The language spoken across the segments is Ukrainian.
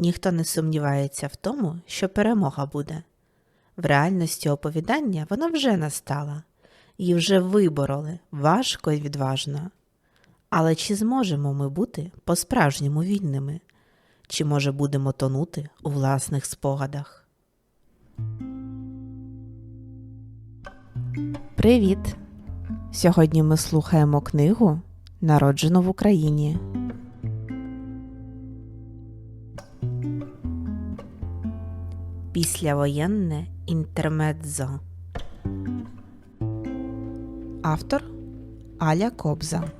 Ніхто не сумнівається в тому, що перемога буде. В реальності оповідання вона вже настала, її вже вибороли важко і відважно. Але чи зможемо ми бути по-справжньому вільними? Чи може будемо тонути у власних спогадах? Привіт! Сьогодні ми слухаємо книгу Народжено в Україні. Післявоєнне інтермедзо. Автор Аля Кобза.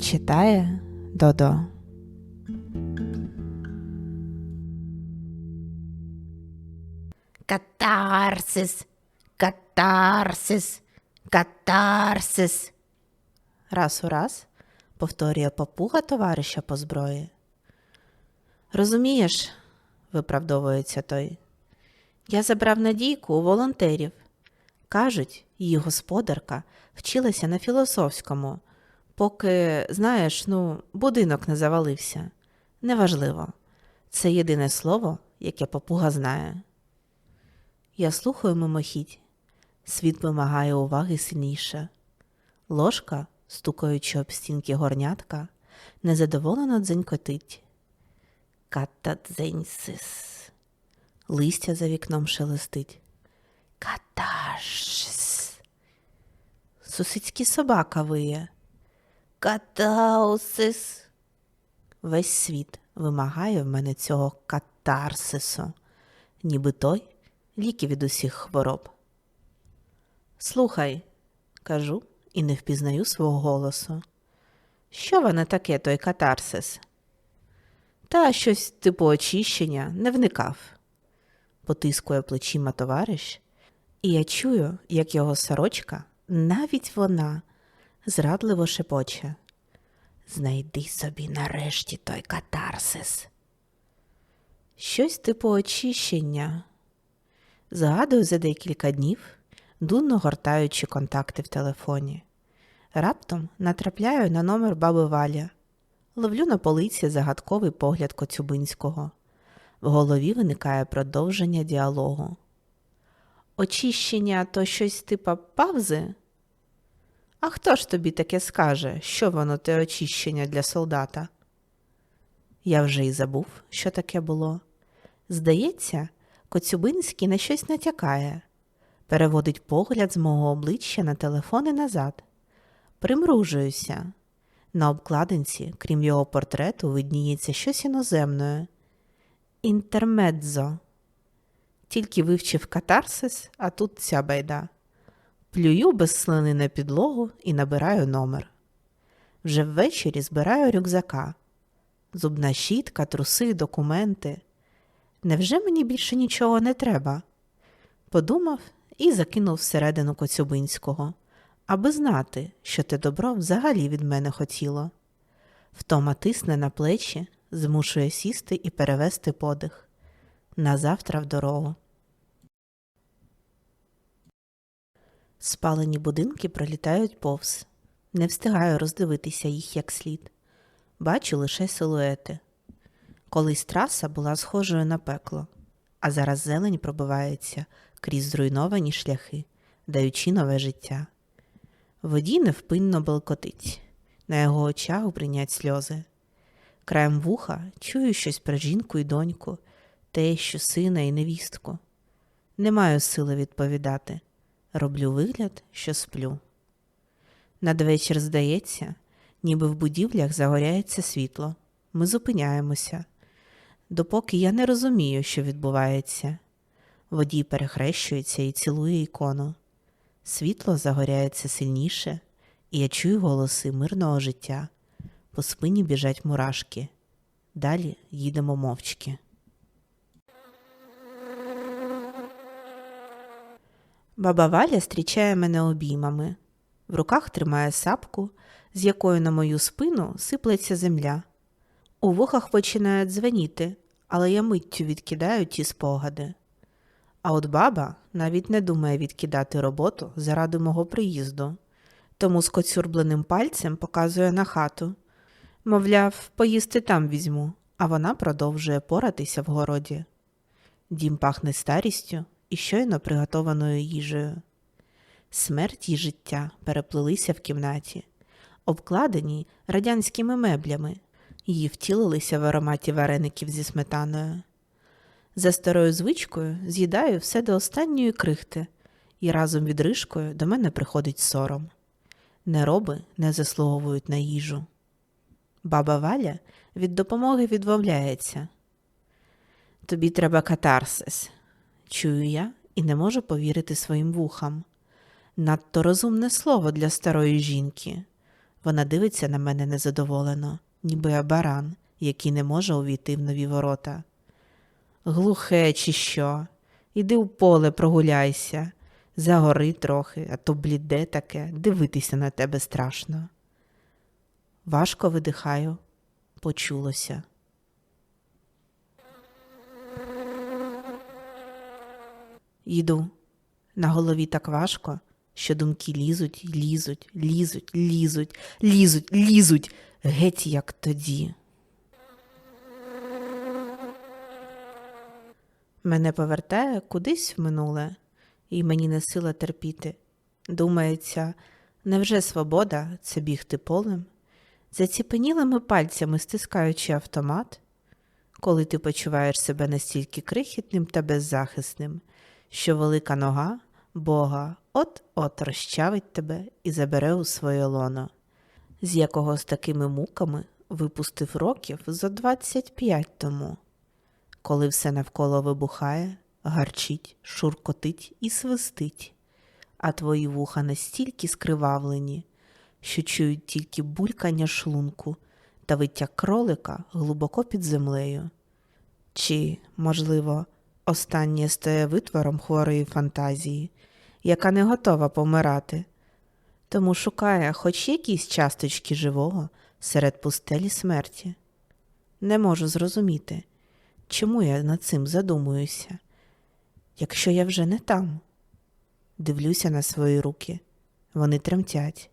Читає Додо. Катарсис, катарсис, катарсис. Раз у раз повторює папуга товариша по зброї. Розумієш, виправдовується той. Я забрав Надійку у волонтерів. Кажуть, її господарка вчилася на філософському, поки, знаєш, ну, будинок не завалився. Неважливо. Це єдине слово, яке папуга знає. Я слухаю мимохідь. Світ вимагає уваги сильніше. Ложка, стукаючи об стінки горнятка, незадоволено дзенькотить. Катадзеньсис. Листя за вікном шелестить. Каташс. Сусідський собака виє. Катаусис. Весь світ вимагає в мене цього катарсису, ніби той ліки від усіх хвороб. Слухай, кажу і не впізнаю свого голосу. Що воно таке, той катарсис? Та щось типу очищення не вникав. Потискує плечима товариш, і я чую, як його сорочка, навіть вона, зрадливо шепоче. Знайди собі нарешті той катарсис. Щось типу очищення. Згадую за декілька днів, дунно гортаючи контакти в телефоні. Раптом натрапляю на номер баби Валя. Ловлю на полиці загадковий погляд Коцюбинського. В голові виникає продовження діалогу. Очищення то щось типа павзи? А хто ж тобі таке скаже, що воно те очищення для солдата? Я вже й забув, що таке було. Здається, Коцюбинський на щось натякає, переводить погляд з мого обличчя на телефон і назад. Примружуюся. На обкладинці, крім його портрету, видніється щось іноземне. Інтермедзо. Тільки вивчив катарсис, а тут ця байда. Плюю без слини на підлогу і набираю номер. Вже ввечері збираю рюкзака. Зубна щітка, труси, документи. Невже мені більше нічого не треба? Подумав і закинув всередину Коцюбинського, аби знати, що те добро взагалі від мене хотіло. Втома тисне на плечі, змушує сісти і перевести подих. Назавтра в дорогу. Спалені будинки пролітають повз. Не встигаю роздивитися їх як слід. Бачу лише силуети. Колись траса була схожою на пекло, а зараз зелень пробивається крізь зруйновані шляхи, даючи нове життя. Водій невпинно белкотить, на його очах бринять сльози. Краєм вуха чую щось про жінку і доньку, тещу, сина і невістку. Не маю сили відповідати. Роблю вигляд, що сплю. Надвечір здається, ніби в будівлях загоряється світло. Ми зупиняємося. Допоки я не розумію, що відбувається. Водій перехрещується і цілує ікону. Світло загоряється сильніше, і я чую голоси мирного життя. По спині біжать мурашки. Далі їдемо мовчки. Баба Валя зустрічає мене обіймами. В руках тримає сапку, з якою на мою спину сиплеться земля. У вухах починає дзвеніти, але я миттю відкидаю ті спогади. А от баба навіть не думає відкидати роботу заради мого приїзду, тому з коцюрбленим пальцем показує на хату. Мовляв, поїсти там візьму, а вона продовжує поратися в городі. Дім пахне старістю і щойно приготованою їжею. Смерть і життя переплелися в кімнаті, обкладені радянськими меблями, її втілилися в ароматі вареників зі сметаною. За старою звичкою з'їдаю все до останньої крихти, і разом від ришкою до мене приходить сором. Нероби не заслуговують на їжу. Баба Валя від допомоги відмовляється. Тобі треба катарсис. Чую я і не можу повірити своїм вухам. Надто розумне слово для старої жінки. Вона дивиться на мене незадоволено, ніби я баран, який не може увійти в нові ворота. Глухе, чи що? Іди в поле прогуляйся, загори трохи, а то бліде таке, дивитися на тебе страшно. Важко видихаю, почулося. Йду. На голові так важко, що думки лізуть, лізуть, лізуть, лізуть, лізуть, лізуть, геть як тоді. Мене повертає кудись в минуле, і мені не сила терпіти. Думається, невже свобода це бігти полем? Заціпенілими пальцями стискаючи автомат, коли ти почуваєш себе настільки крихітним та беззахисним, що велика нога Бога от-от розчавить тебе і забере у своє лоно, з якого з такими муками випустив років зо 25 тому, коли все навколо вибухає, гарчить, шуркотить і свистить, а твої вуха настільки скривавлені, що чують тільки булькання шлунку та виття кролика глибоко під землею. Чи, можливо, останнє стає витвором хворої фантазії, яка не готова помирати, тому шукає хоч якісь часточки живого серед пустелі смерті. Не можу зрозуміти, чому я над цим задумуюся, якщо я вже не там. Дивлюся на свої руки, вони тремтять.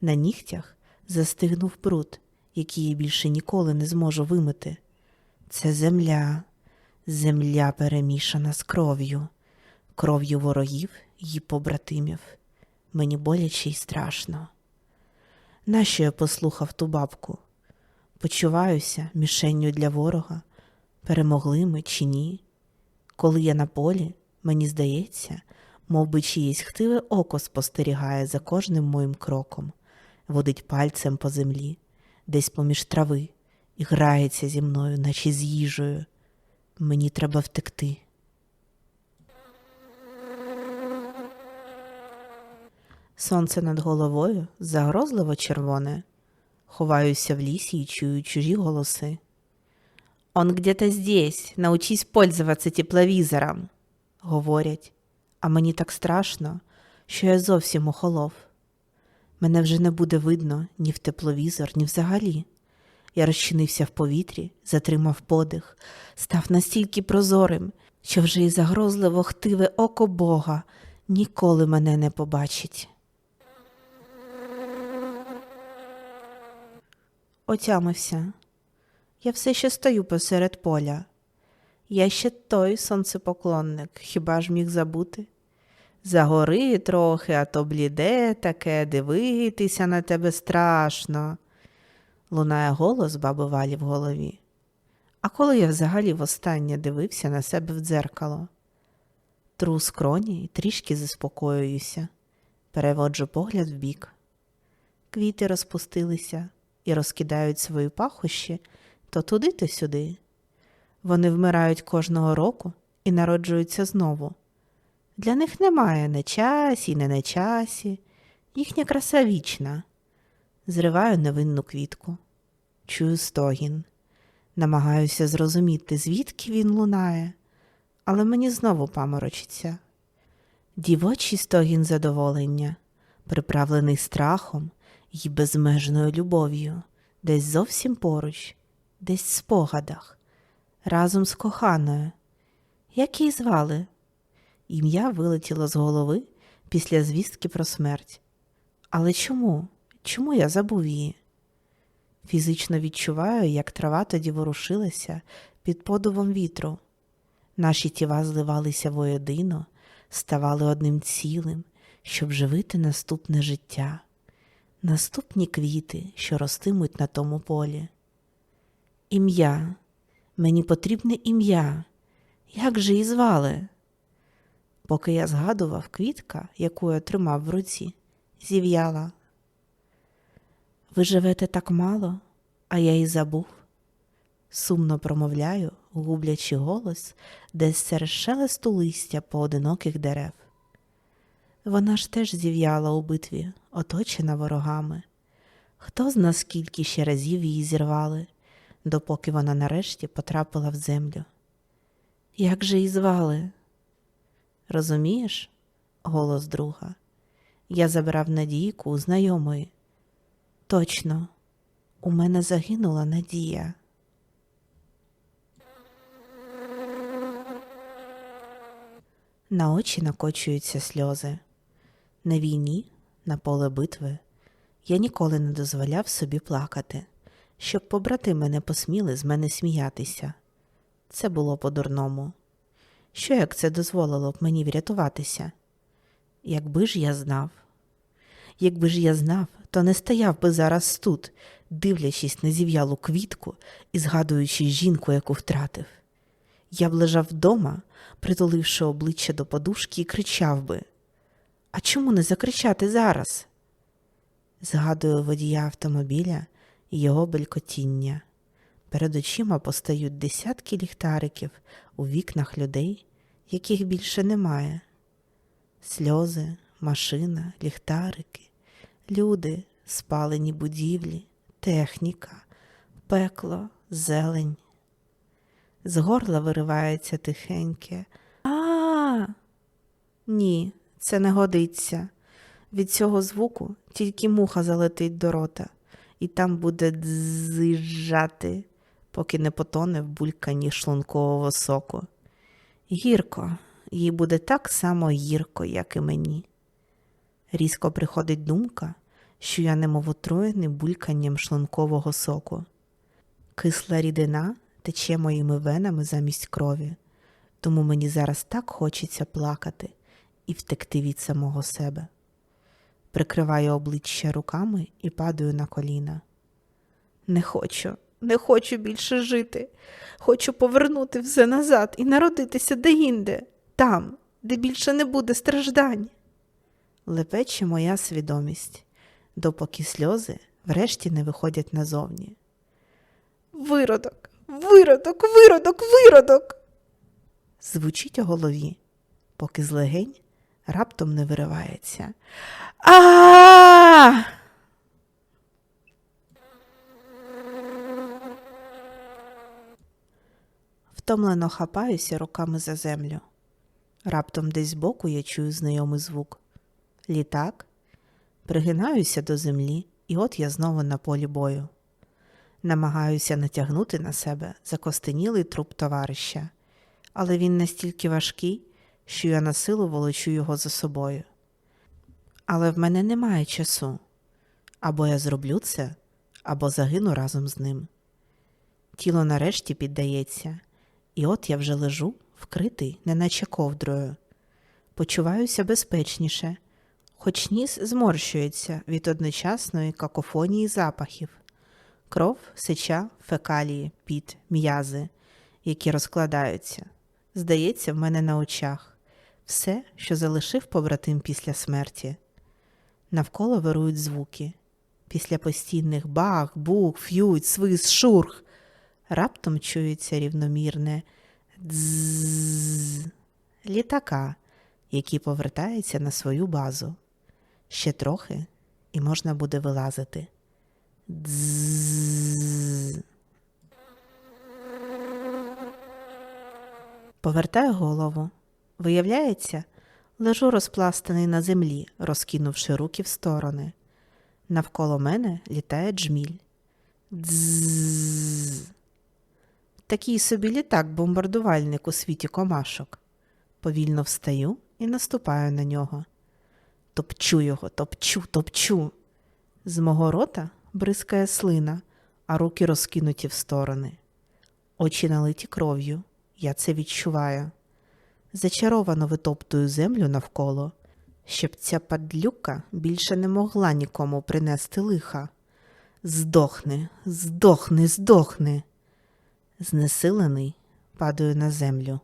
На нігтях застигнув бруд, який я більше ніколи не зможу вимити. Це земля, земля перемішана з кров'ю, кров'ю ворогів і побратимів. Мені боляче й страшно. Нащо я послухав ту бабку? Почуваюся мішенню для ворога, перемогли ми чи ні. Коли я на полі, мені здається, мов би чиєсь хтиве око спостерігає за кожним моїм кроком, водить пальцем по землі, десь поміж трави, і грається зі мною, наче з їжею. Мені треба втекти. Сонце над головою загрозливо червоне. Ховаюся в лісі і чую чужі голоси. Он где-то здесь, научись пользоваться тепловізором, говорять, а мені так страшно, що я зовсім охолов. Мене вже не буде видно ні в тепловізор, ні взагалі. Я розчинився в повітрі, затримав подих, став настільки прозорим, що вже і загрозливо хтиве око Бога ніколи мене не побачить. Отямився. Я все ще стою посеред поля. Я ще той сонцепоклонник, хіба ж міг забути? Загори трохи, а то бліде таке, дивитися на тебе страшно. Лунає голос баби Валі в голові. А коли я взагалі востаннє дивився на себе в дзеркало, тру скроні і трішки заспокоююся, переводжу погляд вбік. Квіти розпустилися і розкидають свої пахощі то туди, то сюди. Вони вмирають кожного року і народжуються знову. Для них немає не часі, не на часі, їхня краса вічна. Зриваю невинну квітку, чую стогін, намагаюся зрозуміти, звідки він лунає, але мені знову паморочиться. Дівочий стогін задоволення, приправлений страхом і безмежною любов'ю, десь зовсім поруч, десь в спогадах, разом з коханою. Як її звали? Ім'я вилетіло з голови після звістки про смерть. Але чому? Чому я забув її? Фізично відчуваю, як трава тоді ворушилася під подувом вітру. Наші тіла зливалися воєдино, ставали одним цілим, щоб живити наступне життя, наступні квіти, що ростимуть на тому полі. Ім'я, мені потрібне ім'я. Як же її звали? Поки я згадував квітка, яку я тримав в руці, зів'яла. Ви живете так мало, а я і забув. Сумно промовляю, гублячи голос десь серед шелесту листя поодиноких дерев. Вона ж теж зів'яла у битві, оточена ворогами. Хто з нас скільки ще разів її зірвали, допоки вона нарешті потрапила в землю. Як же її звали? Розумієш, голос друга. Я забрав надійку у знайомої. Точно, у мене загинула надія. На очі накочуються сльози. На війні, на поле битви, я ніколи не дозволяв собі плакати, щоб побратими не посміли з мене сміятися. Це було по-дурному. Що як це дозволило б мені врятуватися? Якби ж я знав. Якби ж я знав, то не стояв би зараз тут, дивлячись на зів'ялу квітку і згадуючи жінку, яку втратив. Я б лежав вдома, притуливши обличчя до подушки, і кричав би А чому не закричати зараз? Згадую водія автомобіля його белькотіння. Перед очима постають десятки ліхтариків у вікнах людей, яких більше немає. Сльози, машина, ліхтарики, люди, спалені будівлі, техніка, пекло, зелень. З горла виривається тихеньке. А. Ні, це не годиться. Від цього звуку тільки муха залетить до рота, і там буде дзижати, поки не потоне в бульканні шлункового соку. Гірко, їй буде так само гірко, як і мені. Різко приходить думка, що я немов отруєний бульканням шлункового соку. Кисла рідина тече моїми венами замість крові, тому мені зараз так хочеться плакати і втекти від самого себе. Прикриваю обличчя руками і падаю на коліна. Не хочу, не хочу більше жити. Хочу повернути все назад і народитися деінде, там, де більше не буде страждань. Лепече моя свідомість, допоки сльози врешті не виходять назовні. Виродок, виродок, виродок, виродок. Звучить у голові, поки з легень раптом не виривається. А! Втомлено хапаюся руками за землю. Раптом десь збоку я чую знайомий звук. Літак. Пригинаюся до землі, і от я знову на полі бою. Намагаюся натягнути на себе закостенілий труп товариша, але він настільки важкий, що я на силу волочу його за собою. Але в мене немає часу. Або я зроблю це, або загину разом з ним. Тіло нарешті піддається, і от я вже лежу, вкритий, неначе ковдрою. Почуваюся безпечніше, хоч ніс зморщується від одночасної какофонії запахів кров, сеча, фекалії, піт, м'язи, які розкладаються. Здається, в мене на очах все, що залишив побратим після смерті. Навколо вирують звуки. Після постійних бах, бук, ф'ють, свист, шурх. Раптом чується рівномірне дзз літака, який повертається на свою базу. Ще трохи, і можна буде вилазити. Дзз. Повертаю голову. Виявляється, лежу розпластаний на землі, розкинувши руки в сторони. Навколо мене літає джміль. Дзз. Такий собі літак-бомбардувальник у світі комашок. Повільно встаю і наступаю на нього. Топчу його, топчу, топчу. З мого рота бризкає слина, а руки розкинуті в сторони. Очі налиті кров'ю, я це відчуваю. Зачаровано витоптую землю навколо, щоб ця падлюка більше не могла нікому принести лиха. Здохни, здохни, здохни. Знесилений падаю на землю.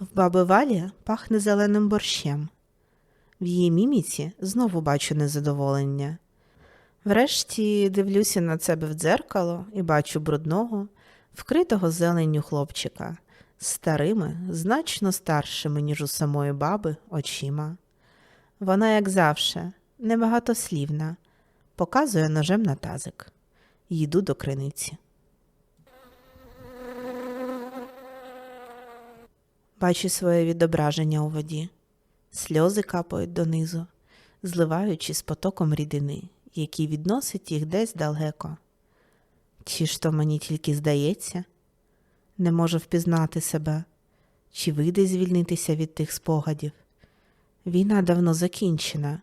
В баби Валі пахне зеленим борщем. В її міміці знову бачу незадоволення. Врешті дивлюся на себе в дзеркало і бачу брудного, вкритого зеленню хлопчика старими, значно старшими, ніж у самої баби, очима. Вона, як завше, небагатослівна, показує ножем на тазик. Їду до криниці. Бачу своє відображення у воді. Сльози капають донизу, зливаючись з потоком рідини, який відносить їх десь далеко. Чи ж то мені тільки здається, не можу впізнати себе, чи вийде звільнитися від тих спогадів. Війна давно закінчена,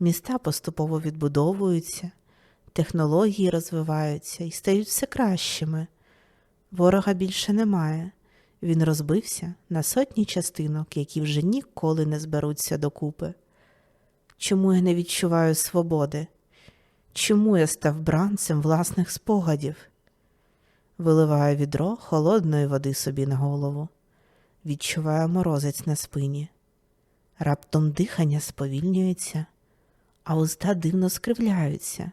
міста поступово відбудовуються, технології розвиваються і стають все кращими. Ворога більше немає. Він розбився на сотні частинок, які вже ніколи не зберуться докупи. Чому я не відчуваю свободи? Чому я став бранцем власних спогадів? Виливаю відро холодної води собі на голову, відчуваю морозець на спині. Раптом дихання сповільнюється, а уста дивно скривляються.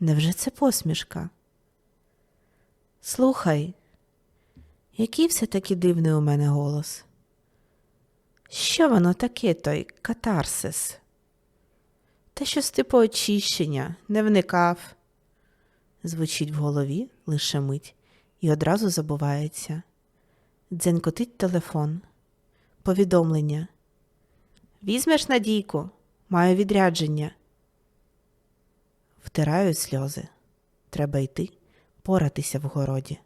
Невже це посмішка? Слухай, який все-таки дивний у мене голос. Що воно таке, той катарсис? Та щось типу очищення, не вникав. Звучить в голові лише мить і одразу забувається. Дзенькотить телефон. Повідомлення. Візьмеш Надійку, маю відрядження. Втираю сльози. Треба йти, поратися в городі.